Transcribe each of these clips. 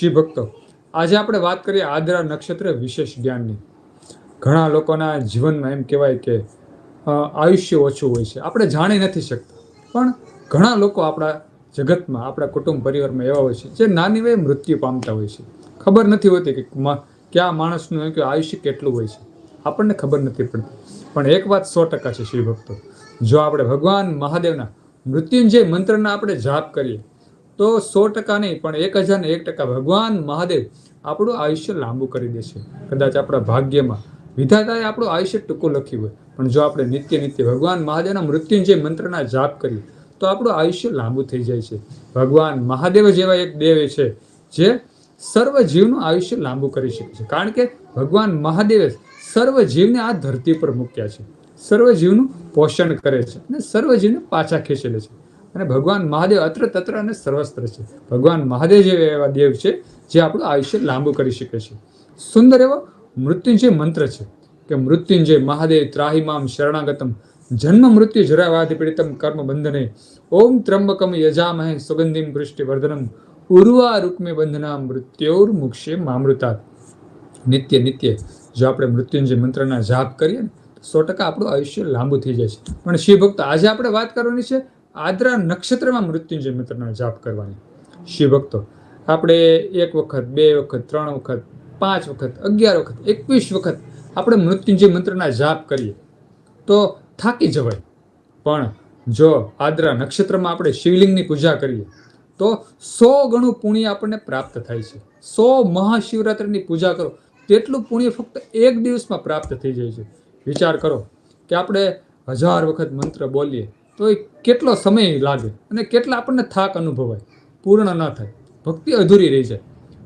શિવ ભક્તો. આજે આપણે વાત કરીએ આદરા નક્ષત્ર વિશેષ જ્ઞાનની. ઘણા લોકોના જીવનમાં એમ કહેવાય કે આયુષ્ય ઓછું હોય છે. આપણે જાણી નથી શકતા. પણ ઘણા લોકો આપણા જગતમાં, આપણા કુટુંબ પરિવારમાં એવા હોય છે, જે નાની વયે મૃત્યુ પામતા હોય છે. ખબર નથી હોતી કે કયા માણસનું કે આયુષ્ય કેટલું હોય છે. આપણને ખબર નથી પડતી. પણ એક વાત સો ટકા છે શિવ ભક્તો. જો આપણે ભગવાન મહાદેવના મૃત્યુંજય મંત્રના આપણે જાપ કરીએ તો સો ટકા નહીં, પણ એક હજાર ને એક ટકા ભગવાન મહાદેવ આપણું આયુષ્ય લાંબુ કરી દેશે કદાચ આપણા ભાગ્યમાં વિધાતાએ આપણું આયુષ્ય ટૂંકું લખ્યું હોય, પણ જો આપણે નિત્ય નિત્ય ભગવાન મહાદેવના મૃત્યુંજય મંત્રના જાપ કરીએ, તો આપણું આયુષ્ય લાંબુ થઈ જાય છે. ભગવાન મહાદેવ જેવા એક દેવ છે, જે સર્વ જીવનું આયુષ્ય લાંબુ કરી શકે છે. કારણ કે ભગવાન મહાદેવે સર્વ જીવને આ ધરતી પર મૂક્યા છે. સર્વ જીવનું પોષણ કરે છે અને સર્વ જીવને પાછા ખેંચે છે. અને ભગવાન મહાદેવ અત્ર તત્ર અને સર્વસ્ત્ર છે. ભગવાન મહાદેવ જે એવા દેવ છે, જે આપણું આયુષ્ય લાંબુ કરી શકે છે. સુંદર એવો મૃત્યુંજય મંત્ર છે કે મૃત્યુંજય મહાદેવ ત્રાહિમામ શરણાગતમ. જન્મ મૃત્યુ જરાવાધિ પીડિતમ કર્મ બંધને. ઓમ ત્રંબકમ યજામહે સુગંધિમ પૃષ્ટિ વર્ધનમ ઉર્વા રૂકમે બંધના મૃત્યોર મુક્ષે મામૃતા નિત્ય નિત્ય, જો આપણે મૃત્યુંજય મંત્રના જાપ કરીએ ને સો ટકા આપણું આયુષ્ય લાંબુ થઈ જાય છે. પણ શિવ ભક્તો આજે આપણે વાત કરવાની છે આદ્રા નક્ષત્રમાં મૃત્યુંજય મંત્રના જાપ કરવાની. શિવ ભક્તો આપણે એક વખત, બે વખત, ત્રણ વખત, પાંચ વખત, અગિયાર વખત, એકવીસ વખત આપણે મૃત્યુંજય મંત્રના જાપ કરીએ. તો થાકી જવાય. પણ જો આદ્રા નક્ષત્રમાં આપણે શિવલિંગની પૂજા કરીએ, તો સો ગણું પુણ્ય આપણને પ્રાપ્ત થાય છે. સો મહાશિવરાત્રિની પૂજા કરો, તેટલું પુણ્ય ફક્ત એક દિવસમાં પ્રાપ્ત થઈ જાય છે. વિચાર કરો કે આપણે હજાર વખત મંત્ર બોલીએ તો એ કેટલો સમય લાગે અને કેટલા આપણને થાક અનુભવાય? પૂર્ણ ન થાય. ભક્તિ અધૂરી રહી જાય.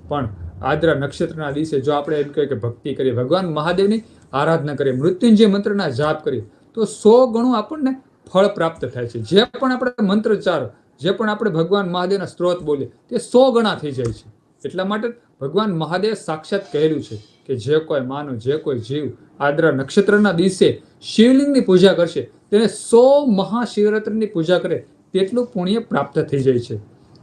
પણ આદ્રા નક્ષત્રના દિવસે જો આપણે એમ કહીએ કે ભક્તિ કરીએ, ભગવાન મહાદેવની આરાધના કરીએ, મૃત્યુંજય મંત્રના જાપ કરીએ, તો સો ગણું આપણને ફળ પ્રાપ્ત થાય છે. જે પણ આપણે મંત્રચાર, જે પણ આપણે ભગવાન મહાદેવના સ્ત્રોત બોલીએ, તે સો ગણા થઈ જાય છે. એટલા માટે ભગવાન મહાદેવ સાક્ષાત કહેલું છે કે જે કોઈ માનવ જે કોઈ જીવ આદ્રા નક્ષત્રના દિવસે શિવલિંગની પૂજા કરશે, તેને સો મહાશિવરાત્રિની પૂજા કરે, તેટલું પુણ્ય પ્રાપ્ત થઈ જાય છે.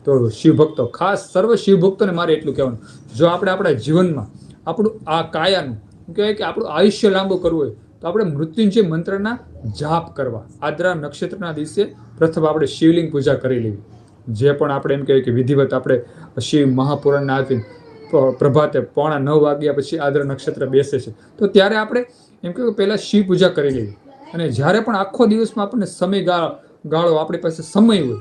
તો શિવભક્તો, ખાસ સર્વ શિવભક્તોને મારે એટલું કહેવાનું. જો આપણે આપણા જીવનમાં આપણું આ કાયાનું કહેવાય કે આપણું આયુષ્ય લાંબુ કરવું હોય, તો આપણે મૃત્યુંજય મંત્રના જાપ કરવા. આદ્રા નક્ષત્રના દિવસે પ્રથમ આપણે શિવલિંગ પૂજા કરી લેવી. જે પણ આપણે એમ કહીએ કે વિધિવત આપણે શિવ મહાપુરાણના પ- પ્રભાતે પોણા નવ વાગ્યા પછી આદ્ર નક્ષત્ર બેસે છે. તો ત્યારે આપણે એમ કહ્યું પહેલાં શિવ પૂજા કરી લેવી અને જ્યારે પણ આખો દિવસમાં આપણને સમય ગાળો, આપણી પાસે સમય હોય,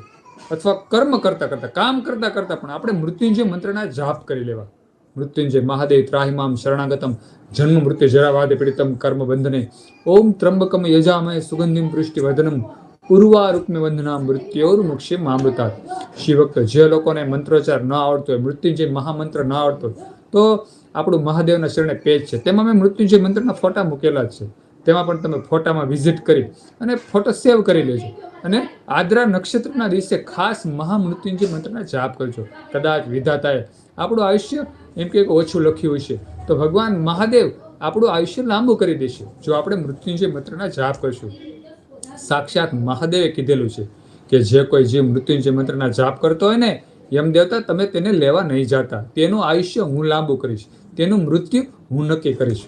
અથવા કર્મ કરતાં કરતાં, કામ કરતાં કરતાં પણ આપણે મૃત્યુંજય મંત્રના જાપ કરી લેવા. મૃત્યુંજય, મહાદેવ ત્રાહિમામ શરણાગતમ, જન્મ મૃત્યુ જરાવાદે પીડિતમ, કર્મ બંધને, ઓમ ત્રંબકમ યજામય સુગંધિમ પૃષ્ટિ વર્ધનમ ઉર્વા રૂપમે વંદના મૃત્યોર મુક્ષે મામૃતાત શિવક, જે લોકોને મંત્રોચ્ચાર ન આવડતો હોય, મૃત્યુંજય મહામંત્ર ન આવડતો હોય, તો આપણું મહાદેવના શરણે પેજ છે. તેમાં મેં મૃત્યુંજય મંત્રના ફોટા મૂકેલા છે. તેમાં પણ તમે ફોટામાં વિઝિટ કરી અને ફોટો સેવ કરી લેજો. અને આદ્રા નક્ષત્રના દિવસે ખાસ મહામૃત્યુંજય મંત્રના જાપ કરજો. કદાચ વિધાતાએ આપણું આયુષ્ય એમ કે ઓછું લખ્યું હશે, તો ભગવાન મહાદેવ આપણું આયુષ્ય લાંબુ કરી દેશે, જો આપણે મૃત્યુંજય મંત્રના જાપ કરશું. સાક્ષાત મહાદેવે કીધેલું છે કે જે કોઈ જીવ મૃત્યુંજય મંત્રના જાપ કરતો હોય ને, યમ દેવતા તમે તેને લેવા નહીં જાતા. તેનું આયુષ્ય હું લાંબુ કરીશ. તેનું મૃત્યુ હું નક્કી કરીશ.